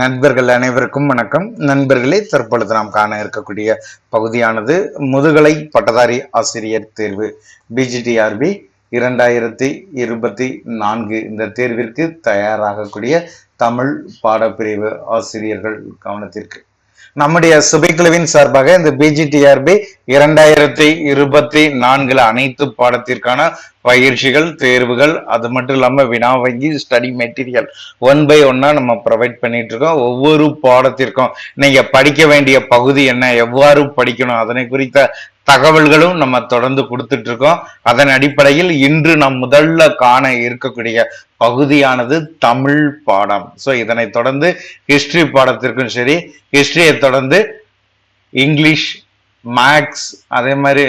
நண்பர்கள் அனைவருக்கும் வணக்கம். நண்பர்களே தற்பொழுது நாம் காண இருக்கக்கூடிய பகுதியானது முதுகலை பட்டதாரி ஆசிரியர் தேர்வு. பிஜிடிஆர்பி இரண்டாயிரத்தி இருபத்தி நான்கு இந்த தேர்விற்கு தயாராகக்கூடிய தமிழ் பாடப்பிரிவு ஆசிரியர்கள் கவனத்திற்கு. நம்முடைய சுபைக்குழுவின் சார்பாக இந்த பிஜிடிஆர்பி இரண்டாயிரத்தி இருபத்தி நான்குல அனைத்து பாடத்திற்கான பயிற்சிகள் தேர்வுகள் அது மட்டும் இல்லாம வினா வங்கி ஸ்டடி மெட்டீரியல் ஒன் பை ஒன்னா நம்ம ப்ரொவைட் பண்ணிட்டு இருக்கோம். ஒவ்வொரு பாடத்திற்கும் நீங்க படிக்க வேண்டிய பகுதி என்ன எவ்வாறு படிக்கணும் அதனை குறித்த தகவல்களும் நம்ம தொடர்ந்து கொடுத்துட்டு இருக்கோம் அதன் அடிப்படையில் இன்று நாம் முதல்ல காண இருக்கக்கூடிய பகுதியானது தமிழ் பாடம். ஸோ இதனை தொடர்ந்து ஹிஸ்டரி பாடத்திற்கும் சரி ஹிஸ்டரியை தொடர்ந்து இங்கிலீஷ் மேக்ஸ் அதே மாதிரி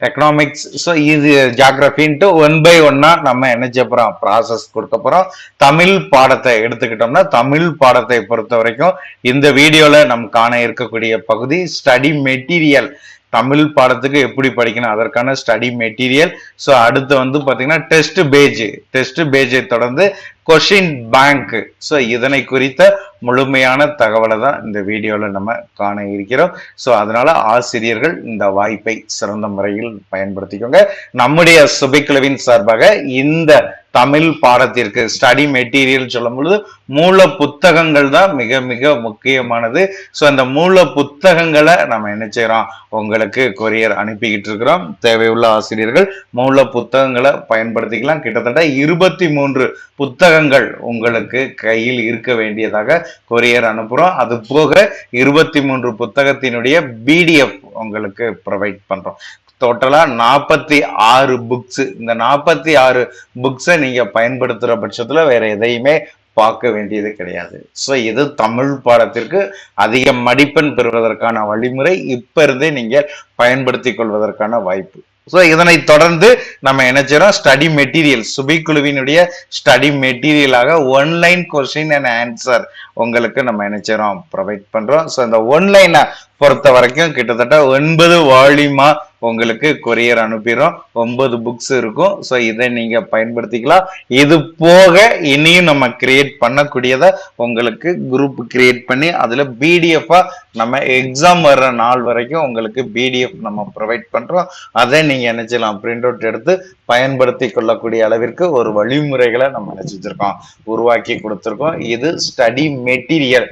எக்கனாமிக்ஸ் ஸோ இது ஜாகிரபின்ட்டு ஒன் பை ஒன்னா நம்ம என்ன செய்ய ப்ராசஸ் கொடுக்க போகிறோம் தமிழ் பாடத்தை எடுத்துக்கிட்டோம்னா தமிழ் பாடத்தை பொறுத்த வரைக்கும் இந்த வீடியோல நம்ம காண இருக்கக்கூடிய பகுதி ஸ்டடி மெட்டீரியல் தமிழ் பாடத்துக்கு எப்படி படிக்கணும்? அதற்கான ஸ்டடி மெட்டீரியல் ஸோ அடுத்து வந்து பார்த்தீங்கன்னா டெஸ்ட் பேஜ் டெஸ்ட் பேஜை தொடர்ந்து கொஷின் பேங்க் ஸோ இதனை குறித்த முழுமையான தகவலை தான் இந்த வீடியோவில் நம்ம காண இருக்கிறோம். ஸோ அதனால ஆசிரியர்கள் இந்த வாய்ப்பை சிறந்த முறையில் பயன்படுத்திக்கோங்க. நம்முடைய சுபைக்குழுவின் சார்பாக இந்த தமிழ் பாடத்திற்கு ஸ்டடி மெட்டீரியல் சொல்லும் பொழுது மூல புத்தகங்கள் தான் மிக மிக முக்கியமானது. ஸோ அந்த மூல புத்தகங்களை நம்ம என்ன செய்யறோம் உங்களுக்கு கொரியர் அனுப்பிக்கிட்டு இருக்கிறோம். தேவையுள்ள ஆசிரியர்கள் மூல புத்தகங்களை பயன்படுத்திக்கலாம். கிட்டத்தட்ட இருபத்தி மூன்று புத்தகங்கள் உங்களுக்கு கையில் இருக்க வேண்டியதாக கொரியர் அனுப்புகிறோம் அது போக இருபத்தி மூன்று புத்தகத்தினுடைய பிடிஎஃப் உங்களுக்கு ப்ரொவைட் பண்றோம். டோட்டலா நாற்பத்தி ஆறு புக்ஸ் இந்த நாற்பத்தி ஆறு புக்ஸை நீங்க பயன்படுத்துற பட்சத்துல வேற எதையுமே பார்க்க வேண்டியது கிடையாது. ஸோ இது தமிழ் பாடத்திற்கு அதிக மடிப்பெண் பெறுவதற்கான வழிமுறை. இப்ப இருந்தே நீங்க பயன்படுத்திக் கொள்வதற்கான வாய்ப்பு. ஸோ இதனை தொடர்ந்து நம்ம என்ன செய்யறோம்? ஸ்டடி மெட்டீரியல் சுபிக்குழுவினுடைய ஸ்டடி மெட்டீரியலாக ஒன்லைன் கொஸ்டின் அண்ட் ஆன்சர் உங்களுக்கு நம்ம என்ன செய்யறோம்? ப்ரொவைட் பண்றோம். ஸோ இந்த ஒன்லைனை பொறுத்த வரைக்கும் கிட்டத்தட்ட ஒன்பது வால்யூமா உங்களுக்கு கொரியர் அனுப்பிடும் ஒன்பது புக்ஸ் இருக்கும். ஸோ இதை நீங்க பயன்படுத்திக்கலாம். இது போக இனியும் நம்ம கிரியேட் பண்ணக்கூடியதை உங்களுக்கு குரூப் கிரியேட் பண்ணி அதுல பிடிஎஃபா நம்ம எக்ஸாம் வர்ற நாள் வரைக்கும் உங்களுக்கு பிடிஎஃப் நம்ம ப்ரொவைட் பண்றோம். அதை நீங்க என்ன செய்யலாம் பிரிண்ட் அவுட் எடுத்து பயன்படுத்தி கொள்ளக்கூடிய அளவிற்கு ஒரு வழிமுறைகளை நம்ம நினைச்சிருக்கோம். உருவாக்கி கொடுத்துருக்கோம். இது ஸ்டடி மெட்டீரியல்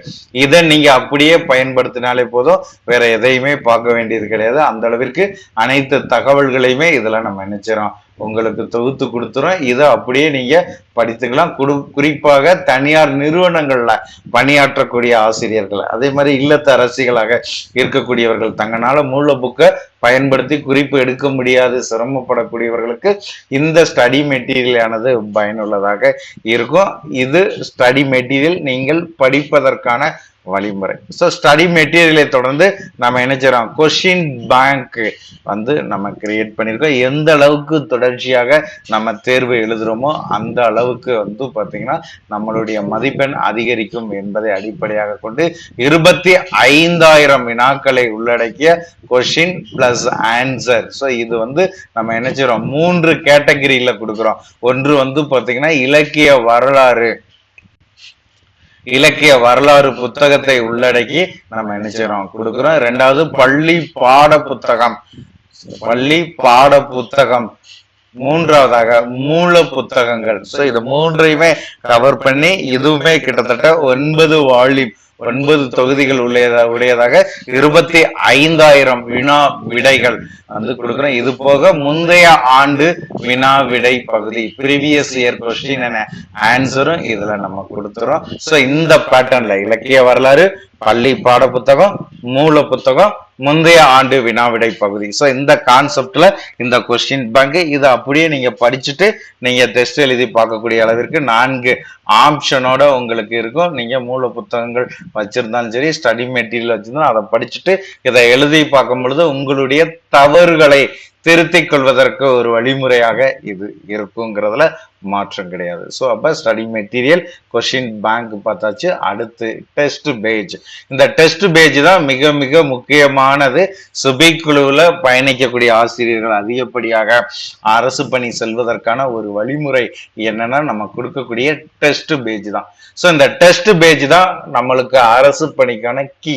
இதை நீங்க அப்படியே பயன்படுத்தினாலே போதும். வேற எதையுமே பார்க்க வேண்டியது கிடையாது. அந்த அளவிற்கு அனைத்து தகவல்களையுமே இதுல நம்ம நினைச்சிடறோம் உங்களுக்கு தொகுத்து கொடுத்துரும் இதை அப்படியே நீங்க படித்துக்கலாம். குடு குறிப்பாக தனியார் நிறுவனங்கள்ல பணியாற்றக்கூடிய ஆசிரியர்கள். அதே மாதிரி இல்லத்த அரசிகளாக இருக்கக்கூடியவர்கள். தங்கனால மூல புக்கை பயன்படுத்தி குறிப்பு எடுக்க முடியாது. சிரமப்படக்கூடியவர்களுக்கு இந்த ஸ்டடி மெட்டீரியலானது பயனுள்ளதாக இருக்கும். இது ஸ்டடி மெட்டீரியல் நீங்கள் படிப்பதற்கான வழிமுறை. ஸோ ஸ்டடி மெட்டீரியலை தொடர்ந்து நம்ம என்ன கொஷின் பேங்க் வந்து நம்ம கிரியேட் பண்ணியிருக்கோம் எந்த அளவுக்கு தொடர்ச்சியாக நம்ம தேர்வு எழுதுகிறோமோ அந்த அளவுக்கு வந்து பார்த்தீங்கன்னா நம்மளுடைய மதிப்பெண் அதிகரிக்கும் என்பதை அடிப்படையாக கொண்டு இருபத்தி ஐந்தாயிரம் வினாக்களை உள்ளடக்கிய கொஷின் பிளஸ் ஆன்சர் ஸோ இது வந்து நம்ம என்ன செய்கிறோம் மூன்று கேட்டகரியில் கொடுக்குறோம். ஒன்று வந்து பார்த்தீங்கன்னா இலக்கிய வரலாறு. இலக்கிய வரலாறு புத்தகத்தை உள்ளடக்கி நம்ம என்ன செய்யறோம் கொடுக்குறோம். ரெண்டாவது பள்ளி பாட புத்தகம் பள்ளி பாட புத்தகம் மூன்றாவதாக மூல புத்தகங்கள். ஸோ இது மூன்றையுமே கவர் பண்ணி இதுவுமே கிட்டத்தட்ட ஒன்பது வால்யூம் ஒன்பது தொகுதிகள் உடையதா உடையதாக இருபத்தி ஐந்தாயிரம் வினா விடைகள் வந்து கொடுக்குறோம். இது போக முந்தைய ஆண்டு வினா விடை பகுதி ப்ரீவியஸ் இயர் கொஸ்டின் அண்ட் ஆன்சரும் இதுல நம்ம கொடுத்துறோம். ஸோ இந்த பேட்டர்ன்ல இலக்கிய வரலாறு பள்ளி பாட புத்தகம் மூல புத்தகம் முந்தைய ஆண்டு வினாவிடை பகுதி. ஸோ இந்த கான்செப்ட்ல இந்த கொஸ்டின் பேங்க் இதை அப்படியே நீங்க படிச்சுட்டு நீங்க டெஸ்ட் எழுதி பார்க்கக்கூடிய அளவிற்கு நான்கு ஆப்ஷனோட உங்களுக்கு இருக்கும். நீங்க மூல புத்தகங்கள் வச்சிருந்தாலும் சரி ஸ்டடி மெட்டீரியல் வச்சிருந்தாலும் அதை படிச்சுட்டு இதை எழுதி பார்க்கும் பொழுது உங்களுடைய தவறுகளை திருத்திக் கொள்வதற்கு ஒரு வழிமுறையாக இது இருக்குங்கிறதுல மாற்றம் கிடையாது. ஸோ அப்போ ஸ்டடி மெட்டீரியல் கொஷின் பேங்க் பார்த்தாச்சு. அடுத்து டெஸ்ட் பேஜ் இந்த டெஸ்ட் பேஜ் தான் மிக மிக முக்கியமானது. சுபிக் குழுவில் பயணிக்கக்கூடிய ஆசிரியர்கள் அதிகப்படியாக அரசு பணி செல்வதற்கான ஒரு வழிமுறை என்னன்னா நம்ம கொடுக்கக்கூடிய டெஸ்ட் பேஜ் தான். ஸோ இந்த டெஸ்ட் பேஜ் தான் நம்மளுக்கு அரசு பணிக்கான கீ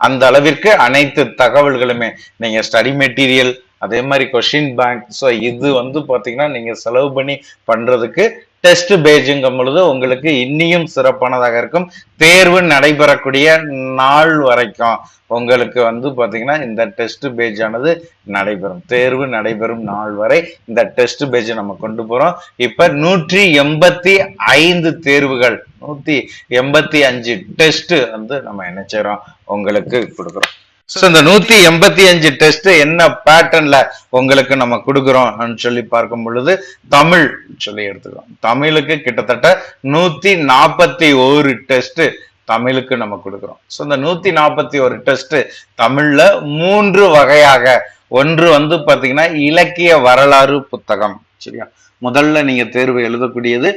அந்த அளவிற்கு அனைத்து தகவல்களுமே. நீங்க ஸ்டடி மெட்டீரியல் அதே மாதிரி கொஷின் பேங்க். ஸோ இது வந்து பார்த்தீங்கன்னா நீங்கள் செலவு பண்ணி பண்ணுறதுக்கு டெஸ்ட் பேஜுங்கும் பொழுது உங்களுக்கு இன்னியும் சிறப்பானதாக இருக்கும். தேர்வு நடைபெறக்கூடிய நாள் வரைக்கும் உங்களுக்கு வந்து பார்த்தீங்கன்னா இந்த டெஸ்ட் பேஜ் ஆனது நடைபெறும். தேர்வு நடைபெறும் நாள் வரை இந்த டெஸ்ட் பேஜ் நம்ம கொண்டு போகிறோம் இப்போ நூற்றி எண்பத்தி ஐந்து தேர்வுகள் நூற்றி எண்பத்தி அஞ்சு டெஸ்ட் வந்து நம்ம என்ன செய்கிறோம் உங்களுக்கு கொடுக்குறோம். ஸோ இந்த நூத்தி எண்பத்தி அஞ்சு டெஸ்ட் என்ன பேட்டர்ன்ல உங்களுக்கு நம்ம கொடுக்குறோம் சொல்லி பார்க்கும் பொழுது தமிழ் சொல்லி எடுத்துக்கிறோம். தமிழுக்கு கிட்டத்தட்ட நூத்தி நாற்பத்தி ஒரு டெஸ்ட் தமிழுக்கு நம்ம கொடுக்குறோம். ஸோ இந்த நூத்தி நாற்பத்தி ஒரு டெஸ்ட் தமிழ்ல மூன்று வகையாக ஒன்று வந்து பாத்தீங்கன்னா இலக்கிய வரலாறு புத்தகம் சரியா? முதல்ல நீங்க தேர்வு எழுதக்கூடியது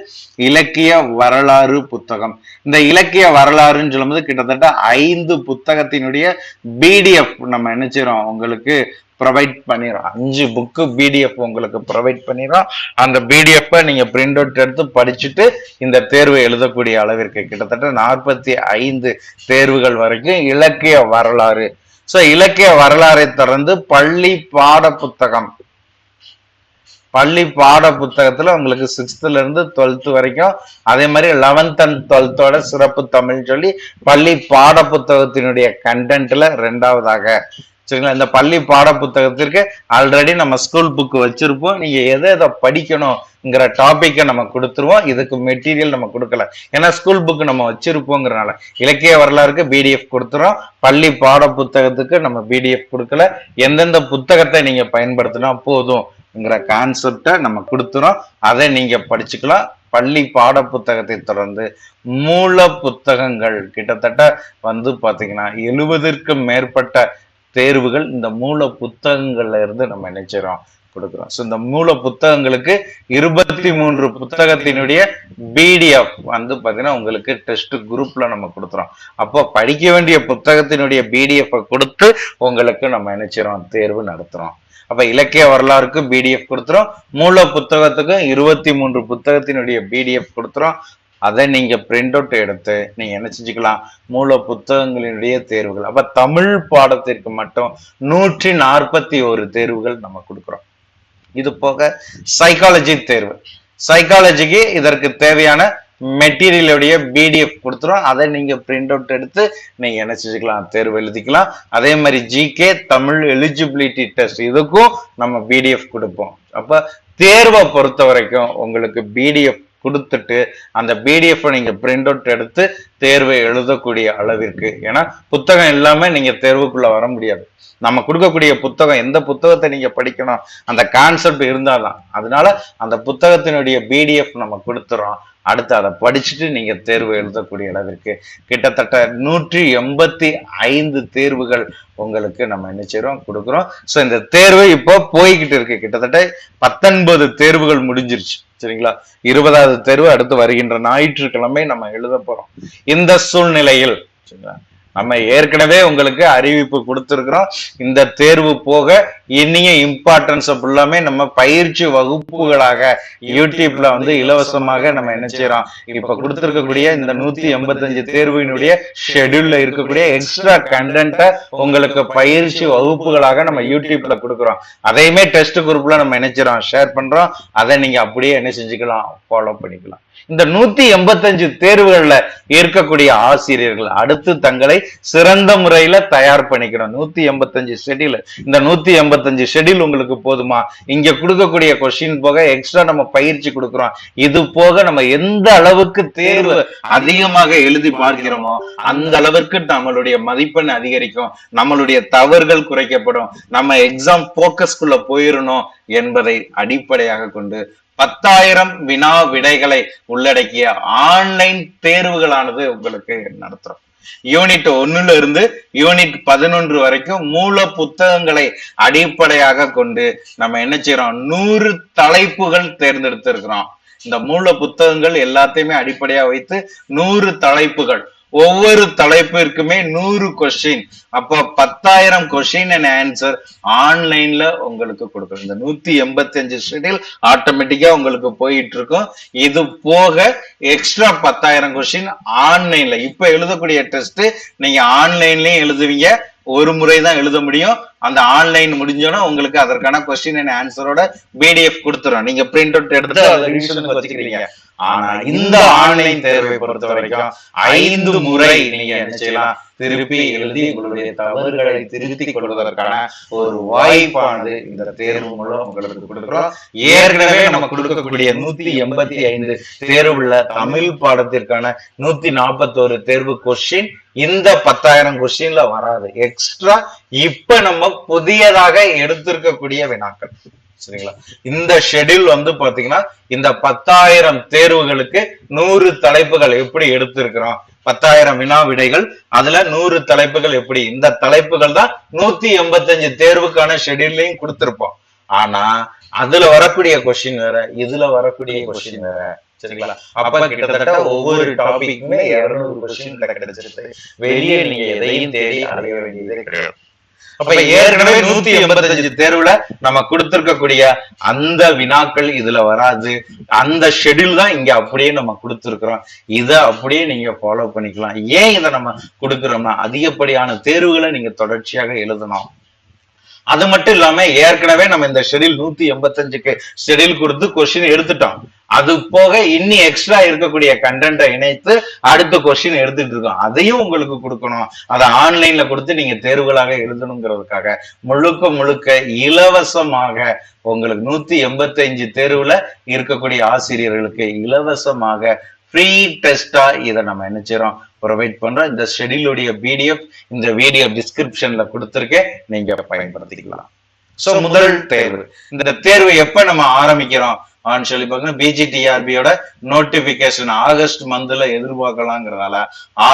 இலக்கிய வரலாறு புத்தகம். இந்த இலக்கிய வரலாறுன்னு சொல்லும்போது கிட்டத்தட்ட ஐந்து புத்தகத்தினுடைய பிடிஎஃப் நம்ம என்ன உங்களுக்கு ப்ரொவைட் பண்ணிடுறோம் அஞ்சு புக்கு பிடிஎஃப் உங்களுக்கு ப்ரொவைட் பண்ணிடுறோம் அந்த பிடிஎஃப்பை நீங்கள் பிரிண்ட் அவுட் எடுத்து படிச்சுட்டு இந்த தேர்வு எழுதக்கூடிய அளவிற்கு கிட்டத்தட்ட நாற்பத்தி ஐந்து தேர்வுகள் வரைக்கும் இலக்கிய வரலாறு. ஸோ இலக்கிய வரலாறை தொடர்ந்து பள்ளி பாட புத்தகம் பள்ளி பாட புத்தகத்துல உங்களுக்கு சிக்ஸ்த்ல இருந்து டுவெல்த் வரைக்கும் அதே மாதிரி லெவன்த் அண்ட் டுவெல்த்தோட சிறப்பு தமிழ் சொல்லி பள்ளி பாட புத்தகத்தினுடைய கண்டென்ட்ல ரெண்டாவதாக சரிங்களா? இந்த பள்ளி பாட புத்தகத்திற்கு ஆல்ரெடி நம்ம ஸ்கூல் புக் வச்சிருப்போம். நீங்க எதை எதை படிக்கணுங்கிற டாபிக்கை நம்ம கொடுத்துருவோம். இதுக்கு மெட்டீரியல் நம்ம கொடுக்கல. ஏன்னா ஸ்கூல் புக் நம்ம வச்சிருப்போங்கிறனால இலக்கிய வரலாறுக்கு பிடிஎஃப் கொடுத்துறோம். பள்ளி பாட புத்தகத்துக்கு நம்ம பிடிஎஃப் கொடுக்கல. எந்தெந்த புத்தகத்தை நீங்க பயன்படுத்தினா போதும்? ங்கிற கான்செப்டை நம்ம கொடுத்துறோம். அதை நீங்க படிச்சுக்கலாம். பள்ளி பாட புத்தகத்தை தொடர்ந்து மூல புத்தகங்கள் கிட்டத்தட்ட வந்து பார்த்தீங்கன்னா எழுபதற்கும் மேற்பட்ட தேர்வுகள் இந்த மூல புத்தகங்கள்ல இருந்து நம்ம நினைச்சிடறோம் கொடுக்குறோம். ஸோ இந்த மூல புத்தகங்களுக்கு இருபத்தி மூன்று புத்தகத்தினுடைய பிடிஎஃப் வந்து பார்த்தீங்கன்னா உங்களுக்கு டெஸ்ட் குரூப்ல நம்ம கொடுத்துறோம். அப்போ படிக்க வேண்டிய புத்தகத்தினுடைய பிடிஎஃப் கொடுத்து உங்களுக்கு நம்ம நினைச்சிடறோம் தேர்வு நடத்துகிறோம் அப்ப இலக்கிய வரலாறுக்கு பிடிஎஃப் கொடுத்துரும் மூல புத்தகத்துக்கும் இருபத்தி மூன்று புத்தகத்தினுடைய பிடிஎஃப் கொடுத்துரும் அதை நீங்க பிரிண்ட் அவுட் எடுத்து நீங்க என்ன செஞ்சுக்கலாம்? மூல புத்தகங்களினுடைய தேர்வுகள். அப்ப தமிழ் பாடத்திற்கு மட்டும் நூற்றி நாற்பத்தி ஒரு தேர்வுகள் நம்ம கொடுக்குறோம். இது போக சைக்காலஜி தேர்வு. சைக்காலஜிக்கு இதற்கு தேவையான மெட்டீரியலுடைய பிடிஎஃப் கொடுத்துரும். அதை நீங்க பிரிண்ட் அவுட் எடுத்து நீங்க என்ன செஞ்சுக்கலாம்? தேர்வு எழுதிக்கலாம். அதே மாதிரி ஜிகே தமிழ் எலிஜிபிலிட்டி டெஸ்ட் இதுக்கும் நம்ம பிடிஎஃப் கொடுப்போம். அப்ப தேர்வை பொறுத்த வரைக்கும் உங்களுக்கு பிடிஎஃப் கொடுத்துட்டு அந்த பிடிஎஃப் நீங்க பிரிண்ட் அவுட் எடுத்து தேர்வை எழுதக்கூடிய அளவிற்கு ஏன்னா புத்தகம் இல்லாம நீங்க தேர்வுக்குள்ள வர முடியாது. நம்ம கொடுக்கக்கூடிய புத்தகம் எந்த புத்தகத்தை நீங்க படிக்கணும்? அந்த கான்செப்ட் இருந்தாதான். அதனால அந்த புத்தகத்தினுடைய பிடிஎஃப் நம்ம கொடுத்துறோம். அடுத்து அதை படிச்சுட்டு நீங்க தேர்வு எழுதக்கூடிய அளவிற்கு கிட்டத்தட்ட நூற்றி எண்பத்தி ஐந்து தேர்வுகள் உங்களுக்கு நம்ம என்ன செய்கிறோம் கொடுக்குறோம். ஸோ இந்த தேர்வு இப்போ போய்கிட்டு இருக்கு. கிட்டத்தட்ட பத்தொன்பது தேர்வுகள் முடிஞ்சிருச்சு. சரிங்களா? இருபதாவது தேர்வு அடுத்து வருகின்ற ஞாயிற்றுக்கிழமை நம்ம எழுத போறோம். இந்த சூழ்நிலையில் சரிங்களா? நம்ம ஏற்கனவே உங்களுக்கு அறிவிப்பு கொடுத்துருக்குறோம். இந்த தேர்வு போக இனிய இம்பார்ட்டன்ஸ் ஃபுல்லாமே நம்ம பயிற்சி வகுப்புகளாக யூடியூப்ல வந்து இலவசமாக நம்ம என்ன செய்யறோம்? இப்ப கொடுத்துருக்கக்கூடிய இந்த நூத்தி எண்பத்தஞ்சு தேர்வினுடைய ஷெடியூல்ல இருக்கக்கூடிய எக்ஸ்ட்ரா கண்டென்ட்டை உங்களுக்கு பயிற்சி வகுப்புகளாக நம்ம யூடியூப்ல கொடுக்குறோம். அதையுமே டெஸ்ட் குரூப்ல நம்ம நினைச்சிரோம் ஷேர் பண்றோம். அதை நீங்க அப்படியே என்ன செஞ்சுக்கலாம்? ஃபாலோ பண்ணிக்கலாம். இந்த நூத்தி எண்பத்தஞ்சு தேர்வுகள்ல இருக்கக்கூடிய ஆசிரியர்கள் அடுத்து தங்களை சிறந்த முறையில தயார் பண்ணிக்கணும் நூத்தி எண்பத்தஞ்சு ஷெடியூல் இந்த நூத்தி எண்பத்தஞ்சு ஷெடியூல் உங்களுக்கு போதுமா? இங்க கொடுக்கக்கூடிய கொஸ்டின் போக எக்ஸ்ட்ரா நம்ம பயிற்சி கொடுக்குறோம். இது போக நம்ம எந்த அளவுக்கு தேர்வு அதிகமாக எழுதி பார்க்கிறோமோ அந்த அளவுக்கு நம்மளுடைய மதிப்பெண் அதிகரிக்கும். நம்மளுடைய தவறுகள் குறைக்கப்படும். நம்ம எக்ஸாம் போக்கஸ்குள்ள போயிடணும் என்பதை அடிப்படையாக கொண்டு பத்தாயிரம் வினா விடைகளை உள்ளடக்கிய ஆன்லைன் தேர்வுகளானது உங்களுக்கு நடத்துறோம். யூனிட் ஒண்ணுல இருந்து யூனிட் பதினொன்று வரைக்கும் மூல புத்தகங்களை அடிப்படையாக கொண்டு நம்ம என்ன செய்யறோம்? நூறு தலைப்புகள் தேர்ந்தெடுத்திருக்கிறோம். இந்த மூல புத்தகங்கள் எல்லாத்தையுமே அடிப்படையா வைத்து நூறு தலைப்புகள் ஒவ்வொரு தலைப்பிற்குமே நூறு கொஸ்டின் அப்போ பத்தாயிரம் கொஸ்டின் அண்ட் ஆன்சர் ஆன்லைன்ல உங்களுக்கு கொடுக்குறோம் இந்த நூத்தி எண்பத்தி அஞ்சு ஷெடியூல் ஆட்டோமேட்டிக்கா உங்களுக்கு போயிட்டு இருக்கும். இது போக எக்ஸ்ட்ரா பத்தாயிரம் கொஸ்டின் ஆன்லைன்ல இப்ப எழுதக்கூடிய டெஸ்ட் நீங்க ஆன்லைன்லயும் எழுதுவீங்க. ஒரு முறை தான் எழுத முடியும். அந்த ஆன்லைன் முடிஞ்சோன்னா உங்களுக்கு அதற்கான கொஸ்டின் அண்ட் ஆன்சரோட பிடிஎஃப் கொடுத்துரும் நீங்க பிரிண்ட் அவுட் எடுத்து வச்சுக்கிறீங்க. ஆனா இந்த ஆன்லைன் தேர்வை பொறுத்த வரைக்கும் ஐந்து முறை நீங்க என்ன செய்யலாம்? திருப்பி எழுதி உங்களுடைய தவறுகளை திருத்திக் கொள்வதற்கான ஒரு வாய்ப்பானது இந்த தேர்வு மூலம் உங்களுக்கு கொடுக்கிறோம். ஏற்கனவே நம்ம கொடுக்கக்கூடிய நூத்தி எண்பத்தி ஐந்து தேர்வுள்ள தமிழ் பாடத்திற்கான நூத்தி நாற்பத்தோரு தேர்வு கொஸ்டின் இந்த பத்தாயிரம் கொஸ்டின்ல வராது. எக்ஸ்ட்ரா இப்ப நம்ம புதியதாக எடுத்திருக்கக்கூடிய வினாக்கள். சரிங்களா? இந்த ஷெட்யூல் வந்து பாத்தீங்கன்னா இந்த பத்தாயிரம் தேர்வுகளுக்கு நூறு தலைப்புகள் எப்படி எடுத்திருக்கிறோம்? பத்தாயிரம் வினா விடைகள் அதுல நூறு தலைப்புகள் எப்படி? இந்த தலைப்புகள் தான் நூத்தி எண்பத்தஞ்சு தேர்வுக்கான ஷெட்யூல்லையும் கொடுத்திருப்போம். ஆனா அதுல வரக்கூடிய கொஸ்டின் வேற இதுல வரக்கூடிய கொஸ்டின் வேற. சரிங்களா? அப்ப கிட்டத்தட்ட ஒவ்வொரு டாபிக்குமே இருநூறு கொஸ்டின் கிடைச்சிருக்கு வெளியே நீங்க எதையும் தேடி அடைய வேண்டியதே கிடையாது. அப்ப ஏற்கனவே நூத்தி எண்பத்தஞ்சு தேர்வுல நம்ம கொடுத்திருக்கக்கூடிய அந்த வினாக்கள் இதுல வராது. அந்த ஷெட்யூல் தான் இங்க அப்படியே நம்ம கொடுத்திருக்கிறோம். இதை அப்படியே நீங்க ஃபாலோ பண்ணிக்கலாம். ஏன் இதை நம்ம கொடுக்கிறோம்னா அதிகப்படியான தேர்வுகளை நீங்க தொடர்ச்சியாக எழுதணும். அது மட்டும் இல்லாம ஏற்கனவே நம்ம இந்த ஷெடியூல் நூத்தி எண்பத்தஞ்சுக்கு ஷெட்யூல் கொடுத்து கொஸ்டின் எடுத்துட்டோம். அது போக இன்னி எக்ஸ்ட்ரா இருக்கக்கூடிய கண்டென்ட்டை இணைத்து அடுத்த கொஸ்டின் எடுத்துட்டு இருக்கோம். அதையும் உங்களுக்கு கொடுக்கணும். அதை ஆன்லைன்ல கொடுத்து நீங்க தேர்வுகளாக எழுதணுங்கிறதுக்காக. முழுக்க முழுக்க இலவசமாக உங்களுக்கு நூத்தி எண்பத்தஞ்சு தேர்வுல இருக்கக்கூடிய ஆசிரியர்களுக்கு இலவசமாக ஃப்ரீ டெஸ்டா இதை நம்ம நினைச்சிடறோம் ப்ரொவைட் பண்றோம் இந்த ஷெடியூலுடைய பிடிஎஃப் இந்த வீடியோ டிஸ்கிரிப்ஷன்ல கொடுத்துருக்கேன். நீங்க பயன்படுத்திக்கலாம். சோ முதல் தேர்வு. இந்த தேர்வு எப்ப நம்ம ஆரம்பிக்கிறோம்? ஆன்னு சொல்லி பாத்தீங்கன்னா பிஜிடிஆர்பியோட நோட்டிபிகேஷன் ஆகஸ்ட் மந்த்ல எதிர்பார்க்கலாங்கிறதால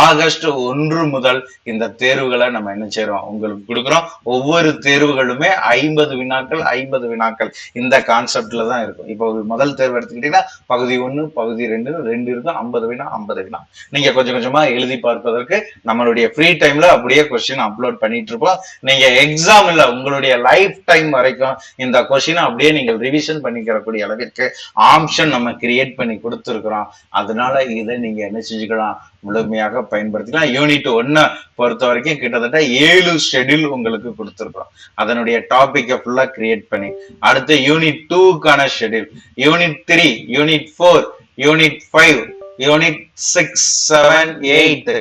ஆகஸ்ட் ஒன்று முதல் இந்த தேர்வுகளை நம்ம என்ன செய்யறோம் உங்களுக்கு கொடுக்குறோம். ஒவ்வொரு தேர்வுகளுமே ஐம்பது வினாக்கள் ஐம்பது வினாக்கள் இந்த கான்செப்ட்ல தான் இருக்கும். இப்போ முதல் தேர்வு எடுத்துக்கிட்டீங்கன்னா பகுதி ஒன்று பகுதி ரெண்டு ரெண்டு இருக்கும் ஐம்பது வினா ஐம்பது வினா. நீங்க கொஞ்சம் கொஞ்சமா எழுதி பார்ப்பதற்கு நம்மளுடைய ஃப்ரீ டைம்ல அப்படியே கொஸ்டின் அப்லோட் பண்ணிட்டு இருப்போம். நீங்க எக்ஸாம்ல உங்களுடைய லைஃப் டைம் வரைக்கும் இந்த கொஸ்டினை அப்படியே நீங்கள் ரிவிஷன் பண்ணிக்கிறக்கூடிய அளவிற்கு ஆப்ஷன் நம்ம கிரியேட் பண்ணி கொடுத்துருக்குறோம். அதனால இதை நீங்க என்ன செஞ்சுக்கலாம்? முழுமையாக பயன்படுத்திக்கலாம். யூனிட் ஒன்னை பொறுத்த வரைக்கும் கிட்டத்தட்ட ஏழு ஷெட்யூல் உங்களுக்கு கொடுத்துருக்குறோம். அதனுடைய டாபிக்கை ஃபுல்லா கிரியேட் பண்ணி. அடுத்து unit டூக்கான schedule unit three unit four unit five unit six seven eight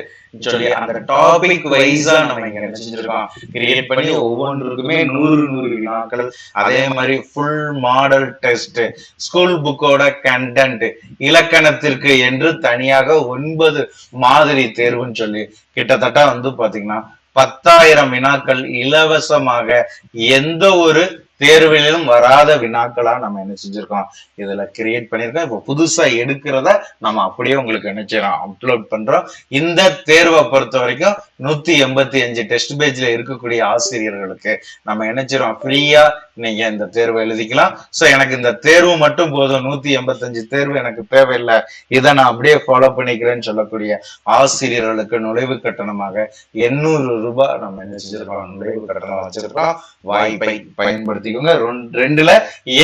சொல்லி அந்த டாபிக் வைஸா நம்ம இங்க நினைச்சிருக்கோம். கிரியேட் பண்ணி ஒவ்வொன்றுக்குமே நூறு நூறு வினாக்கள். அதே மாதிரி ஃபுல் மாடல் டெஸ்ட் ஸ்கூல் புக்கோட கண்டென்ட் இலக்கணத்திற்கு என்று தனியாக ஒன்பது மாதிரி தேர்வுன்னு சொல்லி கிட்டத்தட்ட வந்து பாத்தீங்கன்னா பத்தாயிரம் வினாக்கள் இலவசமாக எந்த ஒரு தேர்விலும் வராத வினாக்களா நம்ம என்ன செஞ்சிருக்கோம்? இதுல கிரியேட் பண்ணிருக்கோம். இப்போ புதுசா எடுக்கிறத நம்ம அப்படியே உங்களுக்கு என்ன செய்யறோம்? அப்லோட் பண்றோம். இந்த தேர்வை பொறுத்த வரைக்கும் நூத்தி எண்பத்தி அஞ்சு டெஸ்ட் பேஜ்ல இருக்கக்கூடிய ஆசிரியர்களுக்கு நம்ம என்ன செய்யறோம்? ஃப்ரீயா நீங்க இந்த தேர்வை எழுதிக்கலாம். சோ எனக்கு இந்த தேர்வு மட்டும் போதும். நூத்தி எண்பத்தஞ்சு தேர்வு எனக்கு தேவையில்லை. இதை நான் அப்படியே ஃபாலோ பண்ணிக்கிறேன்னு சொல்லக்கூடிய ஆசிரியர்களுக்கு நுழைவு கட்டணமாக எண்ணூறு ரூபாய் நம்ம என்ன செஞ்சிருக்கோம்? நுழைவு கட்டணம் வச்சிருக்கோம். வாய்ப்பை பயன்படுத்திக்கோங்க. ரெண்டுல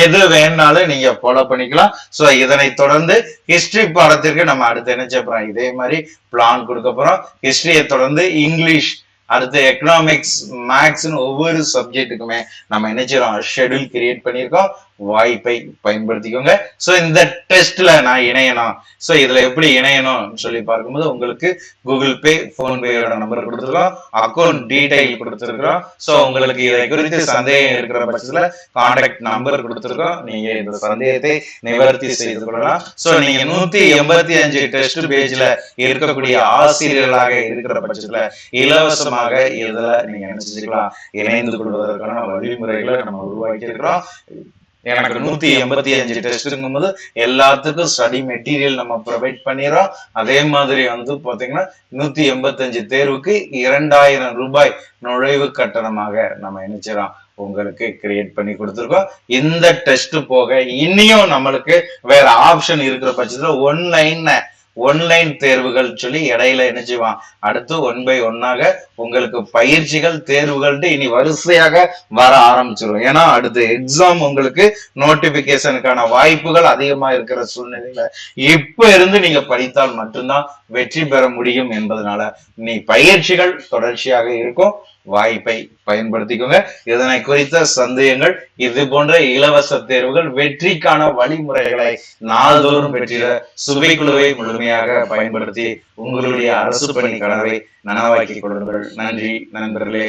எது வேணாலும் நீங்க ஃபாலோ பண்ணிக்கலாம். சோ இதனை தொடர்ந்து ஹிஸ்டரி பாடத்திற்கு நம்ம அடுத்து என்ன செய்ய இதே மாதிரி பிளான் கொடுக்க போறோம். ஹிஸ்டரியை தொடர்ந்து இங்கிலீஷ் அடுத்து எக்கனாமிக்ஸ் மேக்ஸ்னு ஒவ்வொரு சப்ஜெக்ட்டுக்குமே நம்ம என்ன செய்யறோம்? ஷெட்யூல் கிரியேட் பண்ணியிருக்கோம். வாய்ப்பை பயன்படுத்திக்கோங்க. சோ இந்த டெஸ்ட்ல நான் இணையணும். சோ இதுல எப்படி இணையணும்னு சொல்லி பார்க்கும்போது உங்களுக்கு கூகுள் பே போன்பேயோட நம்பர் கொடுத்துருக்கோம் அக்கௌண்ட் டீடைல் கொடுத்துருக்கோம் சோ உங்களுக்கு இதை குறித்து சந்தேகம் இருக்கிற பட்சத்துல கான்டாக்ட் நம்பர் கொடுத்துருக்கோம் நீங்க இந்த சந்தேகத்தை நிவர்த்தி செய்து கொள்ளலாம். சோ நீங்க நூத்தி எண்பத்தி அஞ்சு டெஸ்ட் பேஜ்ல இருக்கக்கூடிய ஆசிரியர்களாக இருக்கிற பட்சத்துல இலவசமாக இதுல நீங்க நினைச்சுக்கலாம். இணைந்து கொள்வதற்கான வழிமுறைகளை நம்ம உருவாக்கி இருக்கிறோம் எனக்கு நூத்தி எண்பத்தி அஞ்சு டெஸ்ட்டுங்கும் போது எல்லாத்துக்கும் ஸ்டடி மெட்டீரியல் நம்ம ப்ரொவைட் பண்ணிடுறோம். அதே மாதிரி வந்து பாத்தீங்கன்னா நூத்தி எண்பத்தஞ்சு தேர்வுக்கு இரண்டாயிரம் ரூபாய் நுழைவு கட்டணமாக நம்ம நினைச்சிடறோம் உங்களுக்கு கிரியேட் பண்ணி கொடுத்துருக்கோம். இந்த டெஸ்ட் போக இன்னியும் நம்மளுக்கு வேற ஆப்ஷன் இருக்கிற பட்சத்துல ஒன்லைன் ஒன்லைன் தேர்வுகள் சொல்லி இடையில என்ன செய்வான்? அடுத்து ஒன் பை ஒன்னாக உங்களுக்கு பயிற்சிகள் தேர்வுகள்ட்டு இனி வரிசையாக வர ஆரம்பிச்சிடும் ஏன்னா அடுத்து எக்ஸாம் உங்களுக்கு நோட்டிபிகேஷனுக்கான வாய்ப்புகள் அதிகமா இருக்கிற சூழ்நிலையில இப்ப இருந்து நீங்க படித்தால் மட்டும்தான் வெற்றி பெற முடியும் என்பதனால நீ பயிற்சிகள் தொடர்ச்சியாக இருக்கும். வாய்ப்பை பயன்படுத்திக்கோங்க. இதனை குறித்த சந்தேகங்கள் இது போன்ற இலவச தேர்வுகள் வெற்றிக்கான வழிமுறைகளை நாள்தோறும் பெற்றிட சுவைக்குழுவை முழுமையாக பயன்படுத்தி உங்களுடைய அரசு பணி கனவை நனவாக்கிக் கொள்ளுங்கள். நன்றி நண்பர்களே.